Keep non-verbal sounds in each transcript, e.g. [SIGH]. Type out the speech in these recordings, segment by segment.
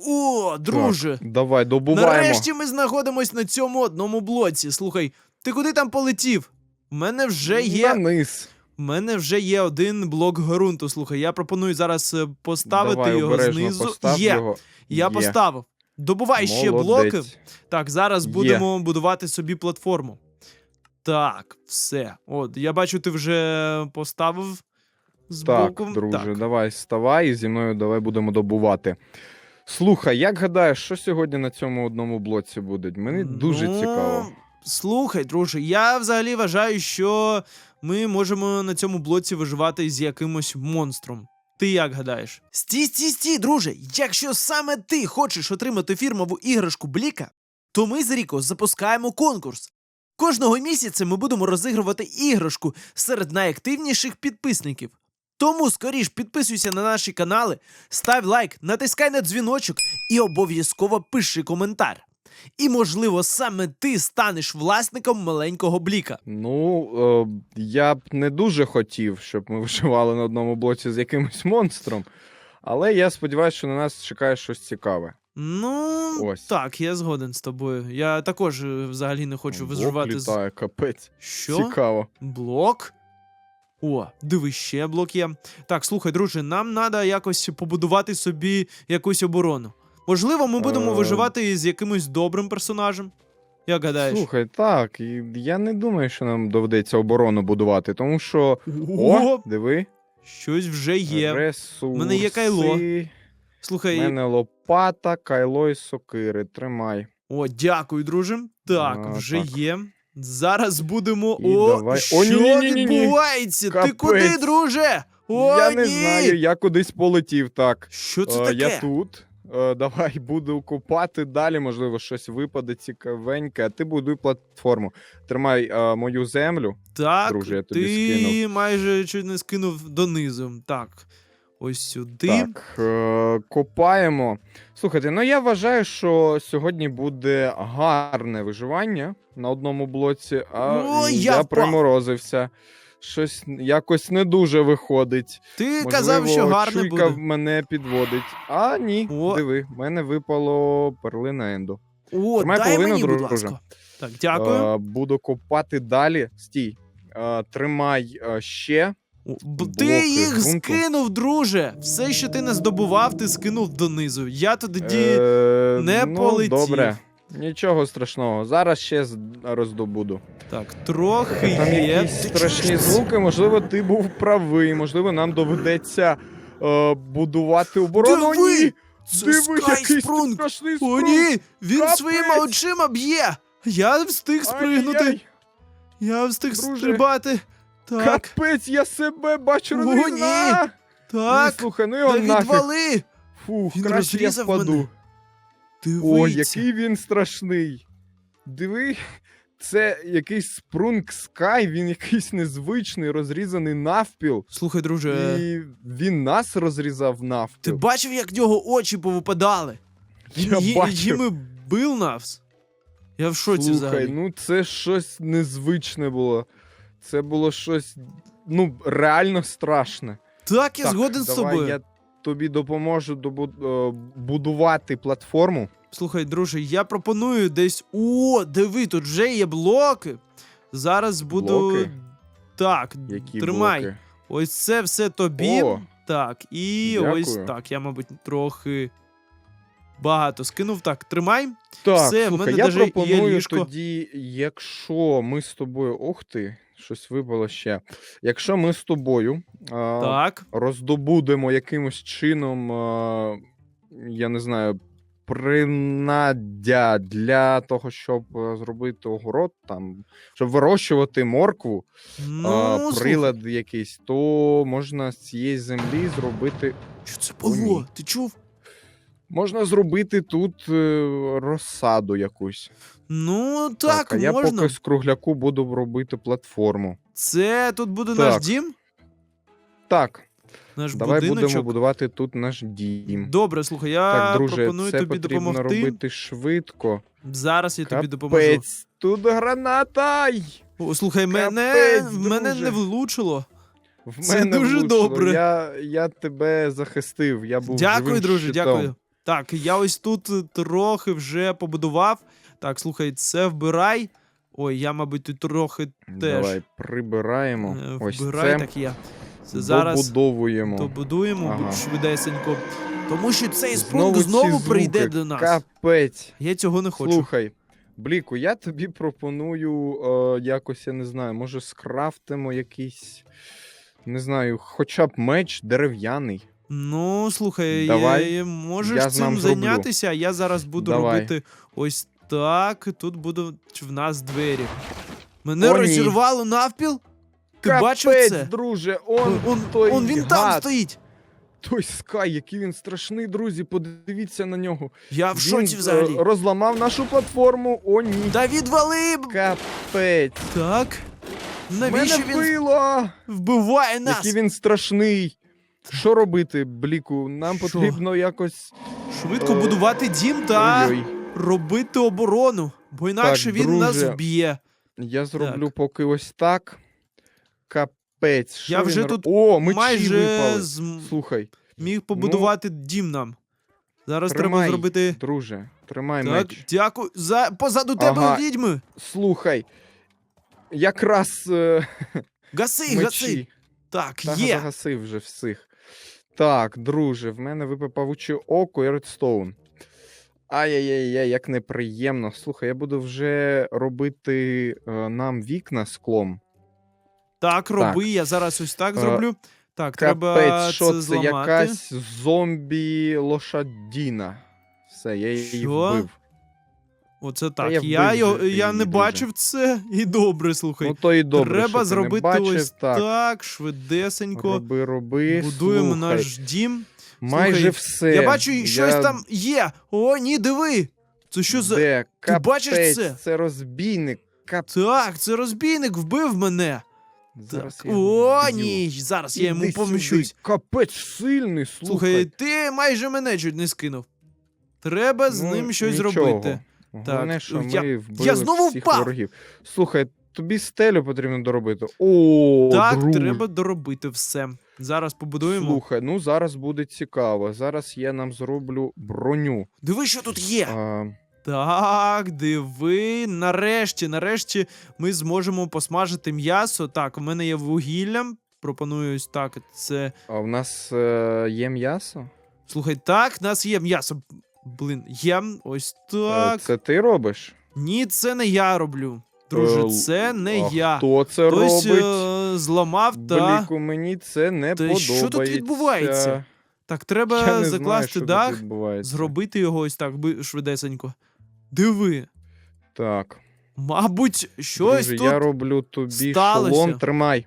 О, друже! Так, давай, добуваємо. Нарешті ми знаходимось на цьому одному блоці. Слухай, ти куди там полетів? У мене вже є. На низ. У мене вже є один блок ґрунту. Слухай, я пропоную зараз е, поставити давай, його знизу. постав є, його. я Є. поставив. Добувай ще блоки. Так, зараз Є. будемо будувати собі платформу. Так, все. От, я бачу, ти вже поставив збоку. Так, друже, Так. давай вставай і зі мною давай будемо добувати. Слухай, як гадаєш, що сьогодні на цьому одному блоці буде? Мені дуже Ну, цікаво. Слухай, друже, я взагалі вважаю, що ми можемо на цьому блоці виживати з якимось монстром. Ти як гадаєш? Стій, стій, стій, друже. Якщо саме ти хочеш отримати фірмову іграшку Бліка, то ми з Ріко запускаємо конкурс. Кожного місяця ми будемо розігрувати іграшку серед найактивніших підписників. Тому скоріш підписуйся на наші канали, став лайк, натискай на дзвіночок і обов'язково пиши коментар. І, можливо, саме ти станеш власником маленького бліка. Ну, е, я б не дуже хотів, щоб ми [LAUGHS] виживали на одному блоці з якимось монстром. Але я сподіваюся, що на нас чекає щось цікаве. Ну, Ось. так, я згоден з тобою. Я також е, взагалі не хочу Блок виживати з. літає, капець. Що? Цікаво. Блок? О, диви, ще блок є. Так, слухай, друже, нам треба якось побудувати собі якусь оборону. Можливо, ми будемо Е. виживати з якимось добрим персонажем. Як гадаєш? Слухай, так, і я не думаю, що нам доведеться оборону будувати, тому що. О, О, диви. щось вже є. Ресурси. мене є кайло. Слухай, У мене лопата, кайло і сокири. Тримай. О, дякую, друже. Так, А, вже так. є. Зараз будемо. І О, давай- що О, ні-ні-ні-ні. відбувається? Ти Капець. куди, друже? О, я ні! не знаю, я кудись полетів так. Що це Е, таке? Я тут. Е, Давай буду купати далі, можливо, щось випаде цікавеньке, а ти будуй платформу. Тримай е, мою землю. Так, Друже, я тобі ти скинув. майже чуть не скинув донизу. Так. Ось сюди. Так, е, копаємо. Слухайте, ну я вважаю, що сьогодні буде гарне виживання на одному блоці, а О, я я приморозився. Щось якось не дуже виходить. Ти Можливо, казав, що гарне чуйка буде. мене підводить. А ні, О. диви, в мене випало перлина Енду. О, Тримай дай половину, мені, будь ласка. Так, дякую. Е, буду копати далі. Стій. Е, тримай е, ще. Блоки ти їх ґрунту. скинув, друже. Все, що ти не здобував, ти скинув донизу. Я тоді. Е, не ну, полетів. Добре. Нічого страшного. Зараз ще роздобуду. Так, трохи Там є. якісь Ти страшні звуки, можливо, ти був правий, можливо, нам доведеться е, будувати оборону. Диви! Ні! Це Диви, який страшний О, ні! Він Капець! своїми очима б'є! Я встиг спригнути! Ай-яй-яй! Я встиг Друже. стрибати! Так, Капець, я себе бачу О, розрізана! ні! Так! слухай, ну його Та нафіг. відвали! Фух, Він краще я розрізав впаду. мене. Дивіться! який він страшний. Диви, це якийсь спрунг скай, він якийсь незвичний, розрізаний навпіл. Слухай, друже, І він нас розрізав ти бачив, як в нього очі повипадали? Я ї- бачив. їми бив нас. Я в шоці Слухай, взагалі. ну це щось незвичне було. Це було щось, ну, реально страшне. Так, я Так, згоден з давай тобою. Я тобі допоможу е, будувати платформу. Слухай, друже, я пропоную десь. О, диви, тут вже є блоки. Зараз буду. Блоки? Так, Які тримай. блоки? Ось це все тобі. О, Так, і Дякую. ось так. Я, мабуть, трохи багато скинув. Так, тримай. Так, Все, слухай, мене я даже є ліжко. тоді, якщо ми з тобою. Ох ти, щось випало ще. Якщо ми з тобою Так. роздобудемо якимось чином, я не знаю, принаддя для того, щоб зробити огород, там, щоб вирощувати моркву, Ну, прилад якийсь, то можна з цієї землі зробити. що це було? Ти чув? Можна зробити тут е, розсаду якусь. Ну, так, а я можна. поки з кругляку буду робити платформу. Це тут буде Так. наш дім? Так, Наш давай будемо будувати тут наш дім. Добре, слухай, я так, друже, пропоную це тобі потрібно допомогти. робити швидко. Зараз я тобі допоможу. Капець, тут граната! О, слухай, мене, Капець, мене друже. не влучило. В Це мене дуже влучило. добре. Я, я тебе захистив. Я був Дякую, живим друже, щитом. дякую. Так, я ось тут трохи вже побудував. Так, слухай, це вбирай. Ой, я, мабуть, тут трохи теж Давай прибираємо. е, Ось вбирай, це так я. Це зараз добудовуємо. добудуємо Ага. швидесенько. Тому що цей Знову спрунг знову ці прийде звуки. до нас. Капець. Я цього не хочу. Слухай, Бліку, я тобі пропоную е, якось, я не знаю, може скрафтимо якийсь, не знаю, хоча б меч дерев'яний. Ну, слухай, Давай, я, можеш я цим зайнятися, а я зараз буду Давай. робити ось так. Тут будуть в нас двері. Мене О, ні. розірвало навпіл? Ти Капець, бачив це? друже, он, он, той он він там гад, стоїть. Той скай, який він страшний, друзі, подивіться на нього. Я в він, шоці е, взагалі. розламав нашу платформу, о ні. Та відвали! б- Капець. Так. Навіщо Мене він вбило! вбиває нас? Який він страшний. Що робити, Бліку? Нам Що? потрібно якось. Швидко Е, будувати дім та Ой-ой. Робити оборону, бо інакше Так, він нас вб'є. Я зроблю поки ось так. Капець. Що Я вже ро- тут О, мечі Майже випали. зм- Слухай, міг побудувати дім нам. Зараз треба зробити. друже, тримай Так, меч. дякую. За позаду тебе Ага. відьми. Слухай. Якраз е, Гаси, [LAUGHS] гаси. мечі. Так, Та є. загасив вже всіх. Так, друже, в мене випав павуче око і редстоун. Ай-яй-яй, як неприємно. Слухай, я буду вже робити е, нам вікна склом. Так, роби, я зараз ось так Е, зроблю. Так, треба Капець, що це це? зламати. Якась зомбі лошадіна. Все, я її Що? вбив. Оце так. я Я, вбив його- я її, не бачив це. І добре, слухай. Ну то і добре. що треба ти зробити не бачив. ось так. так, швидесенько. Роби, роби. Будуємо слухай. наш дім. Майже Слухай, все. Я бачу, щось Я- там є. О, ні, диви. Це що за. Де? Ти бачиш це? Це розбійник. Кап... Так, це розбійник вбив мене. Зараз Так. я його О, вб'ю. ні, зараз я йому Іди помщусь. сюди. Капець сильний, слухай. Слухай, ти майже мене чуть не скинув. Треба з Ну, ним щось нічого. зробити. Головне, що я- ми вбили я знову всіх впав. ворогів. Слухай, тобі стелю потрібно доробити. О, так, друже. треба доробити все. Зараз побудуємо. Слухай, ну зараз буде цікаво. Зараз я нам зроблю броню. Диви, що тут є. А, Так, диви. Нарешті, нарешті ми зможемо посмажити м'ясо. Так, у мене є вугілля. Пропоную ось так. Це. а в нас е, є м'ясо? Слухай, так, в нас є м'ясо. Блин, є. Ось Е, так. Це ти робиш? Ні, це не я роблю. Друже, Е, це не а я. Хто це Хтось робить? Зламав та. Бліку, мені це не Та подобається. що тут відбувається? Так, Я треба не закласти дах, зробити його ось так швидесенько. Диви. Так, Мабуть, щось друже, тут. я роблю тобі сталося. шолом. Тримай.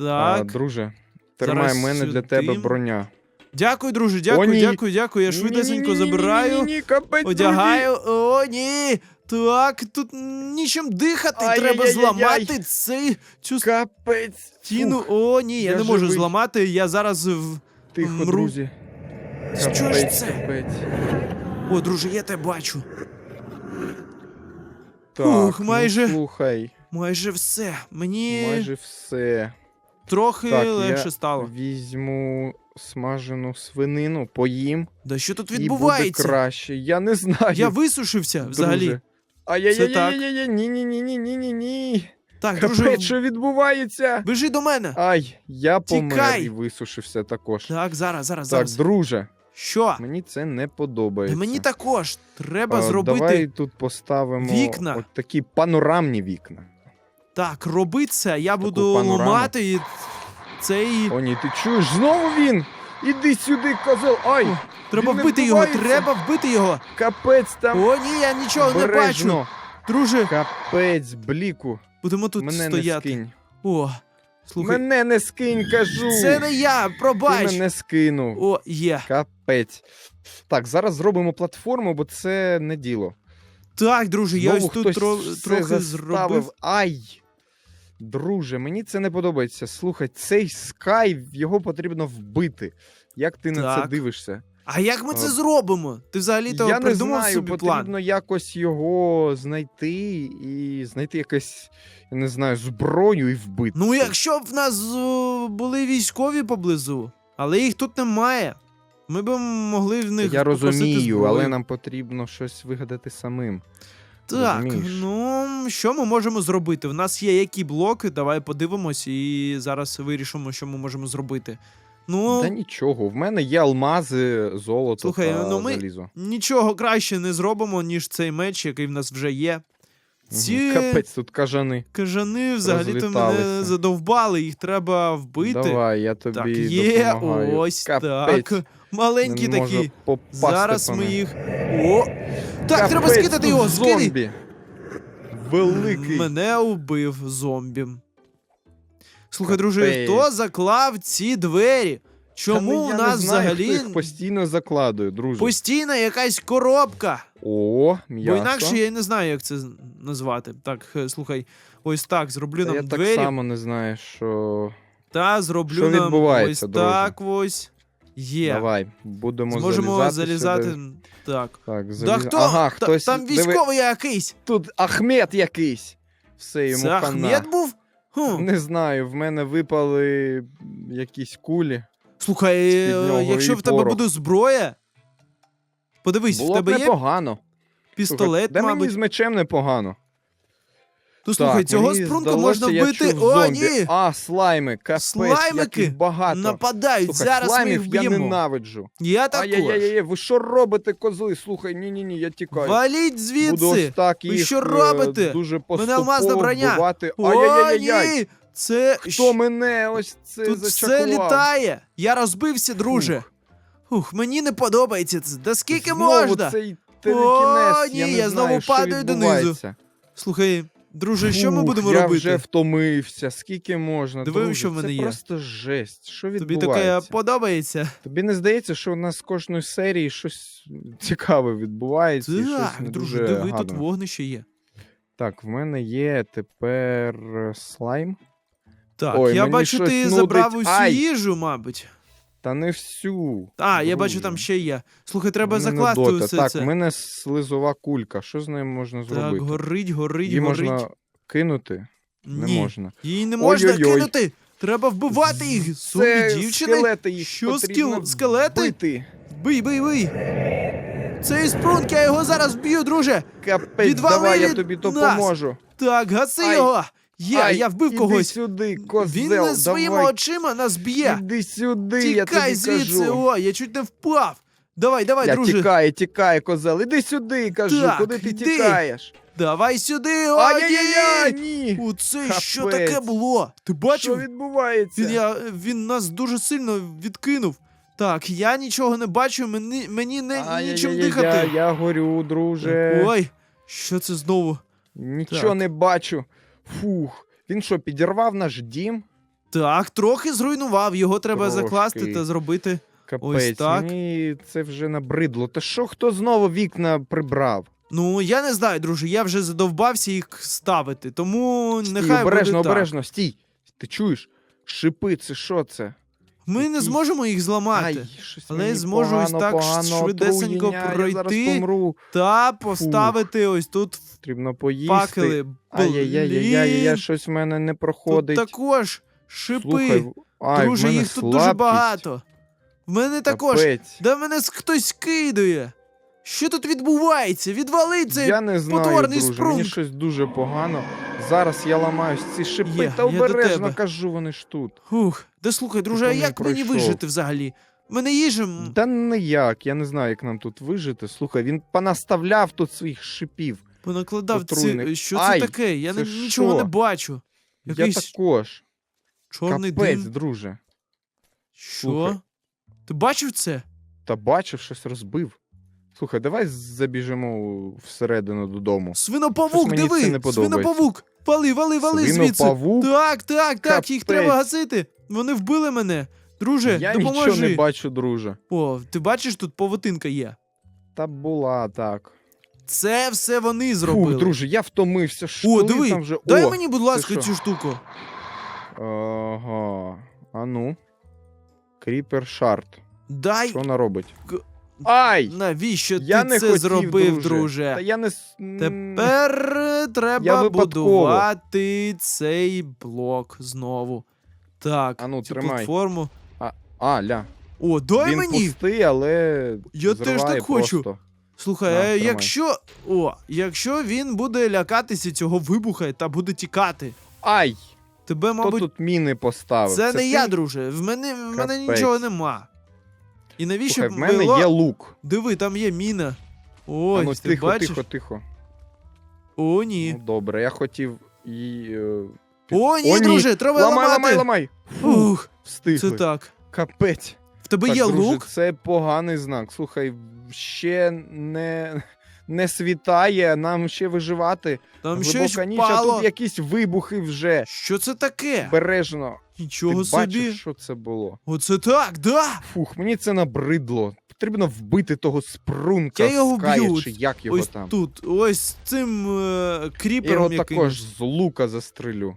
А, друже, тримай Зараз мене для сюди. тебе броня. Дякую, друже, дякую, ні. дякую, дякую. Я швидесенько забираю, Ні-ні-ні-ні-ні, капець, одягаю. О, ні. Так, тут нічим дихати. Треба Ай-яй-яй-яй-яй. зламати цей, цю. Капець. стіну. Фух, О, ні, я, я не можу живий. зламати. Я зараз в. Тихо, мру. друзі. Що ж Капець, це? капець. О, друже, я тебе бачу. Так, Ух, ну, майже. слухай, Майже все. Мені майже все. трохи Так, легше я стало. візьму смажену свинину, поїм. Да що тут І буде відбувається? краще. Я не знаю. Я висушився взагалі. друже. Ай-яй-яй-яй-яй, ні-ні-ні-ні-ні-ні. Так, Капець, що відбувається? біжи до мене. Ай, я помер Тікай. і висушився також. Так, зараз, зараз, Так, зараз. друже, Що? мені це не подобається. мені також треба А, зробити. Давай тут поставимо вікна. от такі панорамні вікна. Так, роби це. Я буду панораму. ламати цей. О, ні, ти чуєш? Знову він! Іди сюди, козел! Ай! Треба він не вбити його, вбивається. треба вбити його. Капець там! О, ні, я нічого не бачу. Друже, Капець, бліку. будемо тут мене стояти. не скинь. О, слухай, Мене не скинь, кажу! це не я, Ти пробач. мене скинув. О, є. Капець. Так, зараз зробимо платформу, бо це не діло. Так, друже, я Знову ось тут хтось тро- трохи заставив. зробив. Ай! Друже, мені це не подобається. Слухай, цей скай, його потрібно вбити. Як ти на це дивишся? А як ми це зробимо? Ти взагалі то Я придумав знаю, собі потрібно план? якось його знайти і знайти якесь, я не знаю, зброю і вбити. Ну, якщо б в нас були військові поблизу, але їх тут немає. Ми б могли в них Я розумію, зброю. але нам потрібно щось вигадати самим. Так, розумієш? ну що ми можемо зробити? В нас є які блоки, давай подивимось і зараз вирішимо, що ми можемо зробити. Ну, Та нічого, в мене є алмази, золото Слухай, та ну ми- залізо. нічого краще не зробимо, ніж цей меч, який в нас вже є. Мгм, Ці Капець, тут кажани. кажани взагалі-то мене розліталися. задовбали, їх треба вбити. Давай, я тобі так, є, допомагаю. ось Капець, так. Маленькі не можу такі. попасти Зараз по ми їх. О! Так, треба Капець, скидати тут його, скидай! зомбі. Великий. Мене убив зомбі. Слухай, Капець. друже, хто заклав ці двері? Чому Та ну, у я нас знаю, взагалі хто їх постійно закладує, друже. постійна якась коробка? О, Бо інакше я й не знаю, як це з- назвати. Так, е, слухай, ось так, зроблю Та нам я двері. так само не знаю, що. Та зроблю Що нам відбувається, ось друже? так ось. Є. Давай, будемо Зможемо залізати. залізати. сюди. Так. Так, Да хто? Ага, Та- хтось. Там Диви, військовий якийсь. Тут Ахмед якийсь. Все йому Це хана. Ахмед був? Хм. Не знаю, в мене випали якісь кулі. Слухай, е, якщо в тебе порох. буде зброя. Подивись, Було в тебе б є непогано. пістолет, Слухай, де мабуть. мені з мечем непогано. Ну слухай, так, цього мені спрунку здалося, можна я вбити. чув О, зомбі. ні! А, слайми, капець, Слаймики яких багато. Нападають, Слухай, зараз ми слаймів їх я б'ємо. ненавиджу. Я також. Ай-яй-яй, ви що робите, козли? Слухай, ні-ні-ні, я тікаю. Валіть Буду ось звідси. так Ви їх що е, робите? дуже Мене поступово алмазна броня. вбивати. О, Ай-яй-яй-яй. ні! Це Хто мене ось це тут все зачаклував? літає. Я розбився, друже. Ух, мені не подобається це. Да скільки Знову можна? цей О, ні, я, не я знову знаю, що падаю донизу. відбувається. Слухай, друже, що ми Фух, будемо я робити? вже втомився, скільки можна. Диви, друже, що в мене це є. просто жесть. Що Тобі таке подобається? Тобі не здається, що у нас з кожної серії щось цікаве відбувається? і щось Так, не друже, дуже диви, тут гарне? вогнище є. Так, в мене є тепер е, слайм. Так, Ой, я мені бачу, щось ти нудить. забрав усю Ай! їжу, мабуть. Та не всю. А, я бачу, там ще є. Слухай, треба мене закласти дота. усе Так, це. в мене слизова кулька. Що з нею можна Так, зробити? горить, горить, Її горить. можна кинути? Не Ні, можна. її не можна Ой-ой-ой. кинути. Треба вбивати їх. Це дівчини. скелети їх Що, потрібно скіл- скелети? Бити. Бий, бий, бий. Цей спрунг, я його зараз вб'ю, друже. Капець, Відвали давай, я від тобі нас. допоможу. Так, гаси Ай, його. Є, Ай, я вбив іди когось. сюди, козел, Він не своїми давай. очима нас б'є. Іди сюди, я Тікай тобі звідси, кажу. о, я чуть не впав. Давай, давай, я друже. тікаю, тікаю, козел. Іди сюди, кажу, Так, куди ти йди. тікаєш? Давай сюди, о, Ай-яй-яй, ні! ні! Оце що Капець. таке було? Ти Що бачив? відбувається? Він, я, він нас дуже сильно відкинув. Так, я нічого не бачу, мені, мені не, нічим Ай-яй-яй, дихати. Я, я горю, друже. Ой, що це знову? Нічого Так. не бачу. Фух. Він що, підірвав наш дім? Так, трохи зруйнував, його треба Трошки. закласти та зробити. Капець, так. мені це вже набридло. Та що хто знову вікна прибрав? Ну, я не знаю, друже, я вже задовбався їх ставити, тому Стій, нехай обережно, буде так. обережно, стій. Ти чуєш? Шипи, це що це? Ми не зможемо їх зламати. Ай, щось Але мені зможу ось так погано, швидесенько отруєння, Я зараз пройти. помру. Та поставити ось тут Потрібно поїсти. факели. Ай-яй-яй-яй, Блін, щось в мене не Тут проходить. також шипи. Слухай, в- ай, Друже, мене їх тут дуже слабкість. багато. В мене також. Капець. Да мене с- хтось скидує. Що тут відбувається? Відвали цей. Я не знаю, потворний друже, спрунг. мені щось дуже погано. Зараз я ламаюсь ці шипи, Є, та я до обережно тебе. кажу, вони ж тут. Ух, да слухай, друже, а не як мені пройшов? вижити взагалі? В Мене їжа. Та ніяк, я не знаю, як нам тут вижити. Слухай, він понаставляв тут своїх шипів. Понакладав ці. отруйник. Що це Ай, таке? Я це не, нічого що? не бачу. Я Якийсь також. чорний Капець, дим. друже. Що? слухай. Ти бачив це? Та бачив, щось розбив. Слухай, давай забіжимо всередину додому. Свинопавук, мені це диви! не подобається. Свинопавук! Вали, вали, вали звідси! Свинопавук? Так, так, так, їх Капець. треба гасити. Вони вбили мене. Друже, Я допоможи. нічого не бачу, друже. О, ти бачиш, тут павутинка є. Та була так. Це все вони зробили. Фух, друже, я втомився. Що О, диви, там вже... дай О, мені, будь ласка, що? цю штуку. Ага. А ну. Кріпер шарт. Дай. Що вона робить? К- Ай! Навіщо Я ти не це хотів, зробив, друже. друже? Та я не... Тепер е, Я треба будувати цей блок знову. Так, А ну, цю тримай. платформу. А, ля. О, дай Він мені! пустий, але. Я теж так хочу. просто. Слухай, На, а якщо. О, якщо він буде лякатися цього вибуха та буде тікати, Ай! тебе, Хто тут міни поставив? це не ти? я, друже. В мене, в мене Капець. нічого нема. І навіщо Слухай, в мене била? є лук. Диви, там є міна. Ось, а ну, ти тихо, бачиш? тихо, тихо. О, ні. Ну, добре, я хотів і. е, під- О, ні, О, ні. друже, треба Ламай, ламати. ламай, ламай! Фух, встигли. це так. Капець. В тебе Так, є друже, лук? Це поганий знак. Слухай, ще не, не світає, нам ще виживати. Там Глибока щось ніч, а впало. тут якісь вибухи вже. Що це таке? Бережно. Нічого Ти собі. бачиш, що це було? Оце так, да. Фух, мені це набридло. Потрібно вбити того спрунка Я його Ская, б'ю. чи як його Ось там. тут, ось з цим е, Я кріпером його якимось. також з лука застрелю.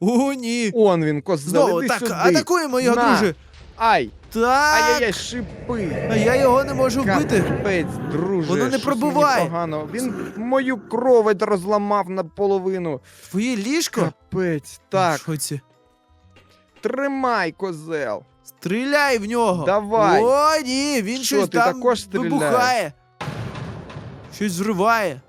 О, ні. Он він, козел, Знову іди так, сюди. атакуємо його, На. друже. Ай! Так. Ай-яй-яй, шипи! А я його не можу вбити. Капець, друже. Воно не щось пробиває. мені Погано. Він мою кровать розламав наполовину. Твоє ліжко? Капець. Так, Що це? тримай, козел. Стріляй в нього. Давай. О, ні, він Що, щось ти там також стріляєш? вибухає. Щось зриває.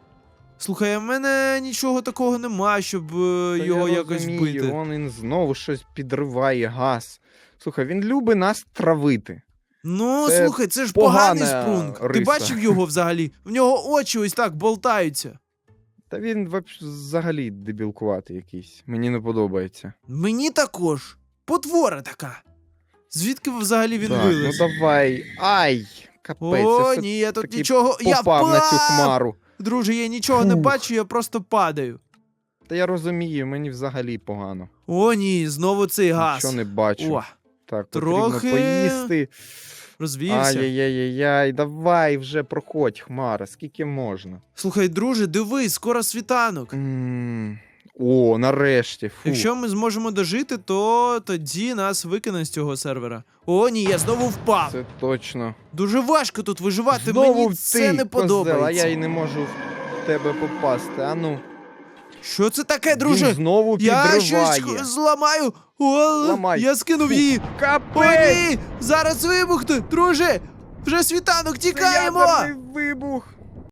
Слухай, а в мене нічого такого нема, щоб е, Та його я якось розумію. Вон він знову щось підриває газ. Слухай, він любить нас травити. Ну, Це слухай, це ж поганий спрунг. Ти бачив його взагалі? В нього очі ось так болтаються. Та він взагалі дебілкуватий якийсь. Мені не подобається. Мені також. Потвора така. Звідки взагалі він так, ну давай. Ай! Капець, О, все ні, я тут нічого. Я попав на цю хмару. Друже, я нічого не бачу, я просто падаю. Та я розумію, мені взагалі погано. О, ні, знову цей газ. Нічого не бачу. О, Так, трохи потрібно поїсти. розвівся. Ай-яй-яй-яй, давай вже проходь, Хмара, скільки можна. Слухай, друже, дивись, скоро світанок. м О, нарешті. Фу. Якщо ми зможемо дожити, то тоді нас викине з цього сервера. О, ні, я знову впав. Це точно. Дуже важко тут виживати, Знову мені ти, це не козел, подобається. а я й не можу в тебе попасти. А ну, Що це таке, друже? він знову Я підриває. щось зламаю. О, Ламай. я скинув її. О, Капець! ні! Зараз вибухне, друже! Вже світанок, Це тікаємо! ядерний вибух!